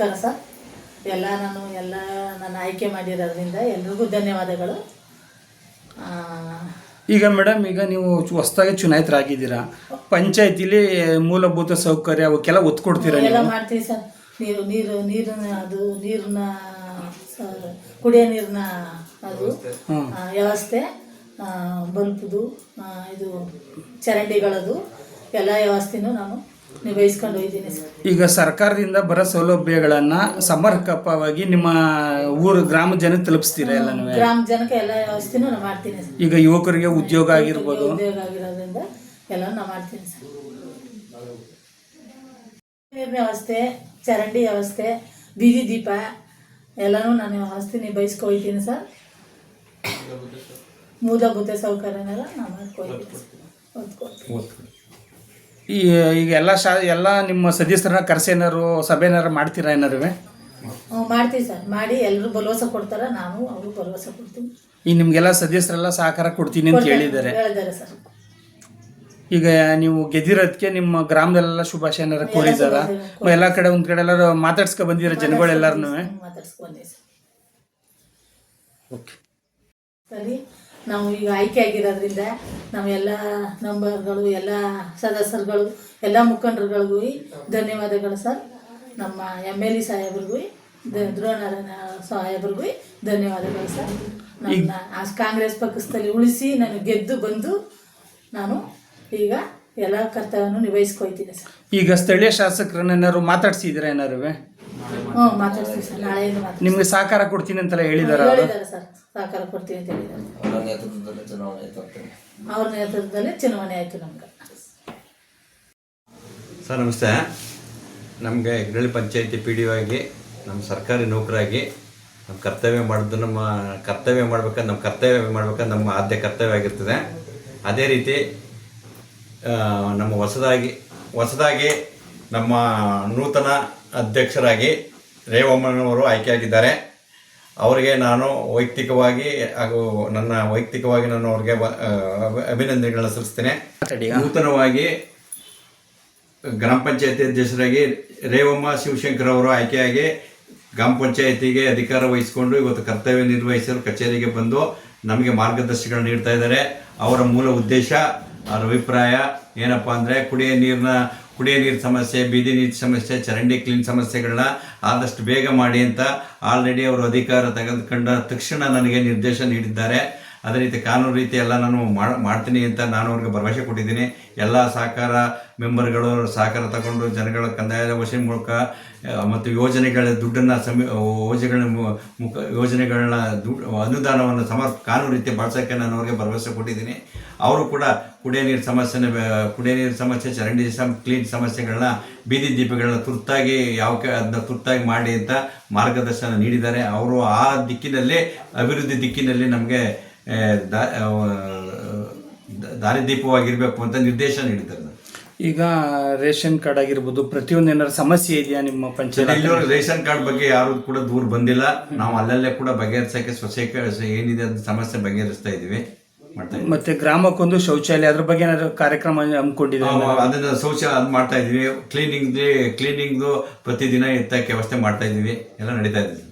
ನಮಸ್ಕಾರ ಸರ್. ಎಲ್ಲ ನಾನು ಎಲ್ಲ ನಾನು ಆಯ್ಕೆ ಮಾಡಿರೋದ್ರಿಂದ ಎಲ್ರಿಗೂ ಧನ್ಯವಾದಗಳು. ಆ, ಈಗ ಮೇಡಮ್ ಈಗ ನೀವು ಹೊಸದಾಗಿ ಚುನಾಯಿತರಾಗಿದ್ದೀರಾ? ಪಂಚಾಯತಿಲಿ ಮೂಲಭೂತ ಸೌಕರ್ಯ ಅವಕ್ಕೆಲ್ಲ ಒತ್ತು ಕೊಡ್ತೀರಾ ಎಲ್ಲ ನೀವು? ಮಾಡ್ತೀವಿ ಸರ್. ನೀರು ನೀರು ನೀರಿನ ಅದು ನೀರಿನ ಸ- ಕುಡಿಯೋ ನೀರಿನ ಅದು. ಆ, ವ್ಯವಸ್ಥೆ ಆ, ಬಲ್ಪ್ದು ಆ, ಇದು ಚರಂಡಿಗಳದು ಎಲ್ಲ ವ್ಯವಸ್ಥೆನೂ ನಾನು ನಿಭಾಯಿಸ್ಕೊಂಡು ಹೋಗಿದ್ದೀನಿ ಸರ್ ಈಗ ಸರ್ಕಾರದಿಂದ ಬರೋ ಸೌಲಭ್ಯಗಳನ್ನ ಸಮರ್ಪಕವಾಗಿ ನಿಮ್ಮ ಊರು ಗ್ರಾಮ ಜನ ತಲುಪಿಸ್ತೀರಾ ಎಲ್ಲನೂ ಗ್ರಾಮ ಜನಕ್ಕೆ ಎಲ್ಲ ವ್ಯವಸ್ಥೆನೂ ನಾನು ಮಾಡ್ತೀನಿ ಸರ್. ಈಗ ಯುವಕರಿಗೆ ಉದ್ಯೋಗ ಆಗಿರ್ಬೋದು. ಉದ್ಯೋಗ ಆಗಿರೋದ್ರಿಂದ ಎಲ್ಲ ನಾನು ಮಾಡ್ತೀನಿ ಸರ್. ನೀರಿನ ವ್ಯವಸ್ಥೆ ಚರಂಡಿ ವ್ಯವಸ್ಥೆ ಬೀದಿ ದೀಪ ಎಲ್ಲನೂ ನಾನು ವ್ಯವಸ್ಥೆ ನಿಭಾಯಿಸ್ಕೊಳ್ತೀನಿ ಸರ್. ಮೂಲಭೂತ ಸೌಕರ್ಯನೆಲ್ಲ ನಾನು ಮಾಡ್ಕೊಳ್ತೀನಿ ಒದ್ಕೊಳ್ತೀನಿ ಈ ಈಗ ಎಲ್ಲ ಶಾ ಎಲ್ಲ ನಿಮ್ಮ ಸದಸ್ಯರನ್ನ ಕರೆಸೇನಾರು ಸಭೆನಾರು ಮಾಡ್ತೀರಾ ಏನಾರು ಮಾಡ್ತೀವಿ ಸರ್. ಮಾಡಿ ಎಲ್ಲರೂ ಭರವಸೆ ಕೊಡ್ತಾರ ನಾನು ಅವರು ಭರವಸೆ ಕೊಡ್ತೀನಿ. ಈ ನಿಮ್ಗೆಲ್ಲ ಸದಸ್ಯರೆಲ್ಲ ಸಹಕಾರ ಕೊಡ್ತೀನಿ ಅಂತ ಹೇಳಿದ್ದಾರೆ. ಹೇಳಿದ್ದಾರೆ ಸರ್. ಈಗ ನೀವು ಗೆದ್ದಿರೋದಕ್ಕೆ ನಿಮ್ಮ ಗ್ರಾಮದಲ್ಲೆಲ್ಲ ಶುಭಾಶಯ ಏನಾರು ಕೋರಿದಾರ? ಎಲ್ಲ ಕಡೆ ಒಂದ್ ಕಡೆ ಎಲ್ಲರೂ ಮಾತಾಡ್ಸ್ಕೊ ಬಂದಿರೋ ಜನಗಳೆಲ್ಲಾರು ಮಾತಾಡ್ಸ್ಕೊಂಡೆ ಸರಿ ನಾವು ಈಗ ಆಯ್ಕೆ ಆಗಿರೋದ್ರಿಂದ ನಾವೆಲ್ಲ ನಂಬರ್ಗಳು, ಎಲ್ಲ ಸದಸ್ಯರುಗಳು, ಎಲ್ಲ ಮುಖಂಡರುಗಳಿಗೂ ಧನ್ಯವಾದಗಳು ಸರ್. ನಮ್ಮ ಎಂ ಎಲ್ ಎ ಸಾಹೇಬ್ರಿಗೂ ಧ್ರುವನಾರಾಯಣ ಸಾಹೇಬ್ರಿಗೂ ಧನ್ಯವಾದಗಳು ಸರ್. ನನ್ನ ಆ ಕಾಂಗ್ರೆಸ್ ಪಕ್ಷದಲ್ಲಿ ಉಳಿಸಿ ನಾನು ಗೆದ್ದು ಬಂದು ನಾನು ಈಗ ಎಲ್ಲ ಕರ್ತವ್ಯವನ್ನು ನಿಭಾಯಿಸ್ಕೊಳ್ತೀನಿ ಸರ್. ಈಗ ಸ್ಥಳೀಯ ಶಾಸಕರನ್ನ ಮಾತಾಡ್ಸಿದ್ರೆ ಮಾತಾಡ್ಸಿದ್ರ ಏನಾರು ಹ್ಞೂ ಮಾತಾಡ್ತೀನಿ ಸರ್. ನಾಳೆಯಿಂದ ಮಾತಾಡ್ತೀನಿ ನಿಮ್ಗೆ ಸಹಕಾರ ಕೊಡ್ತೀನಿ ಅಂತೆಲ್ಲ ಹೇಳಿದಾರ ಅವರು? ಹೇಳಿದ್ದಾರೆ ಸರ್. ಸಹಕಾರ ಕೊಡ್ತೀವಿ ಅಂತ ಹೇಳಿದ್ದಾರೆ. ಅವರ ನೇತೃತ್ವದಲ್ಲಿ ಚುನಾವಣೆ ಆಯ್ತು ಅವ್ರ ನೇತೃತ್ವದಲ್ಲೇ ಚುನಾವಣೆ ಆಯಿತು ನಮ್ಗೆ. ಸರ್ ನಮಸ್ತೆ. ನಮಗೆ ಹೆಗ್ರಳ್ಳಿ ಪಂಚಾಯತಿ ಪಿ ಡಿ ಒ ಆಗಿ ನಮ್ಮ ಸರ್ಕಾರಿ ನೌಕರಾಗಿ ನಮ್ಮ ಕರ್ತವ್ಯ ಮಾಡೋದು ನಮ್ಮ ಕರ್ತವ್ಯ ಮಾಡ್ಬೇಕಾದ್ರೆ ನಮ್ಮ ಕರ್ತವ್ಯ ಮಾಡ್ಬೇಕಾದ್ರೆ ನಮ್ಮ ಆದ್ಯ ಕರ್ತವ್ಯ ಆಗಿರ್ತದೆ. ಅದೇ ರೀತಿ ಆ, ನಮ್ಮ ಹೊಸದಾಗಿ ಹೊಸದಾಗಿ ನಮ್ಮ ನೂತನ ಅಧ್ಯಕ್ಷರಾಗಿ ರೇವಮ್ಮನವರು ಆಯ್ಕೆಯಾಗಿದ್ದಾರೆ. ಅವರಿಗೆ ನಾನು ವೈಯಕ್ತಿಕವಾಗಿ ಹಾಗೂ ನನ್ನ ವೈಯಕ್ತಿಕವಾಗಿ ನಾನು ಅವರಿಗೆ ಅಭಿನಂದನೆಗಳನ್ನು ಸಲ್ಲಿಸ್ತೇನೆ. ನೂತನವಾಗಿ ಗ್ರಾಮ ಪಂಚಾಯತಿ ಅಧ್ಯಕ್ಷರಾಗಿ ರೇವಮ್ಮ ಶಿವಶಂಕರ್ ಅವರು ಆಯ್ಕೆಯಾಗಿ ಗ್ರಾಮ ಪಂಚಾಯತಿಗೆ ಅಧಿಕಾರ ವಹಿಸಿಕೊಂಡು ಇವತ್ತು ಕರ್ತವ್ಯ ನಿರ್ವಹಿಸಲು ಕಚೇರಿಗೆ ಬಂದು ನಮಗೆ ಮಾರ್ಗದರ್ಶಿಗಳು ನೀಡ್ತಾ ಇದ್ದಾರೆ. ಅವರ ಮೂಲ ಉದ್ದೇಶ ಅವರ ಅಭಿಪ್ರಾಯ ಏನಪ್ಪ ಅಂದರೆ ಕುಡಿಯ ನೀರಿನ ಕುಡಿಯ ನೀರು ಸಮಸ್ಯೆ, ಬೀದಿ ನೀರು ಸಮಸ್ಯೆ, ಚರಂಡಿ ಕ್ಲೀನ್ ಸಮಸ್ಯೆಗಳನ್ನ ಆದಷ್ಟು ಬೇಗ ಮಾಡಿ ಅಂತ ಆಲ್ರೆಡಿ ಅವರು ಅಧಿಕಾರ ತೆಗೆದುಕೊಂಡ ತಕ್ಷಣ ನನಗೆ ನಿರ್ದೇಶ ನೀಡಿದ್ದಾರೆ. ಅದೇ ರೀತಿ ಕಾನೂನು ರೀತಿ ಎಲ್ಲ ನಾನು ಮಾಡ್- ಮಾಡ್ತೀನಿ ಅಂತ ನಾನು ಅವ್ರಿಗೆ ಭರವಸೆ ಕೊಟ್ಟಿದ್ದೀನಿ. ಎಲ್ಲ ಸಹಕಾರ ಮೆಂಬರ್ಗಳು ಸಹಕಾರ ತಗೊಂಡು ಜನಗಳ ಕಂದಾಯದ ವಶಿ ಮೂಲಕ ಮತ್ತು ಯೋಜನೆಗಳ ದುಡ್ಡನ್ನು ಸಮಿ ಯೋಜನೆಗಳ ಮುಖ, ಯೋಜನೆಗಳನ್ನ ದುಡ್ಡು ಅನುದಾನವನ್ನು ಸಮರ್, ಕಾನೂನು ರೀತಿ ಬಳಸೋಕ್ಕೆ ನಾನು ಅವ್ರಿಗೆ ಭರವಸೆ ಕೊಟ್ಟಿದ್ದೀನಿ. ಅವರು ಕೂಡ ಕುಡಿಯ ನೀರು ಸಮಸ್ಯೆನ ಕುಡಿಯ ನೀರು ಸಮಸ್ಯೆ, ಚರಂಡಿ ಸಮ, ಕ್ಲೀನ್ ಸಮಸ್ಯೆಗಳನ್ನ ಬೀದಿ ದೀಪಗಳನ್ನ ತುರ್ತಾಗಿ ಯಾವ ಅದನ್ನ ತುರ್ತಾಗಿ ಮಾಡಿ ಅಂತ ಮಾರ್ಗದರ್ಶನ ನೀಡಿದ್ದಾರೆ. ಅವರು ಆ ದಿಕ್ಕಿನಲ್ಲಿ, ಅಭಿವೃದ್ಧಿ ದಿಕ್ಕಿನಲ್ಲಿ ನಮಗೆ ದಾರಿದೀಪವಾಗಿರ್ಬೇಕು ಅಂತ ನಿರ್ದೇಶನ ನೀಡಿದ್ದಾರೆ. ಈಗ ರೇಷನ್ ಕಾರ್ಡ್ ಆಗಿರ್ಬೋದು ಪ್ರತಿಯೊಂದು ಏನಾದ್ರು ಸಮಸ್ಯೆ ಇದೆಯಾ ನಿಮ್ಮ ಪಂಚಾಯತ್ ರೇಷನ್ ಕಾರ್ಡ್ ಬಗ್ಗೆ ಯಾರು ಕೂಡ ದೂರ ಬಂದಿಲ್ಲ. ನಾವು ಅಲ್ಲಲ್ಲೇ ಕೂಡ ಬಗೆಹರಿಸಕ್ಕೆ ಸ್ವಚ್ಛ ಏನಿದೆ ಅಂತ ಸಮಸ್ಯೆ ಬಗೆಹರಿಸ್ತಾ ಇದೀವಿ ಮತ್ತೆ ಗ್ರಾಮಕ್ಕೊಂದು ಶೌಚಾಲಯ ಅದ್ರ ಬಗ್ಗೆ ಏನಾದ್ರು ಕಾರ್ಯಕ್ರಮ ಹಮ್ಮಿಕೊಂಡಿದ್ದಾರೆ? ನಾವು ಅದನ್ನ ಶೌಚಾಲಯ ಅದು ಮಾಡ್ತಾ ಇದೀವಿ ಕ್ಲೀನಿಂಗ್ ಕ್ಲೀನಿಂಗ್ದು ಪ್ರತಿದಿನ ಎತ್ತಕ್ಕೆ ವ್ಯವಸ್ಥೆ ಮಾಡ್ತಾ ಇದೀವಿ ಎಲ್ಲ ನಡೀತಾ ಇದೆ.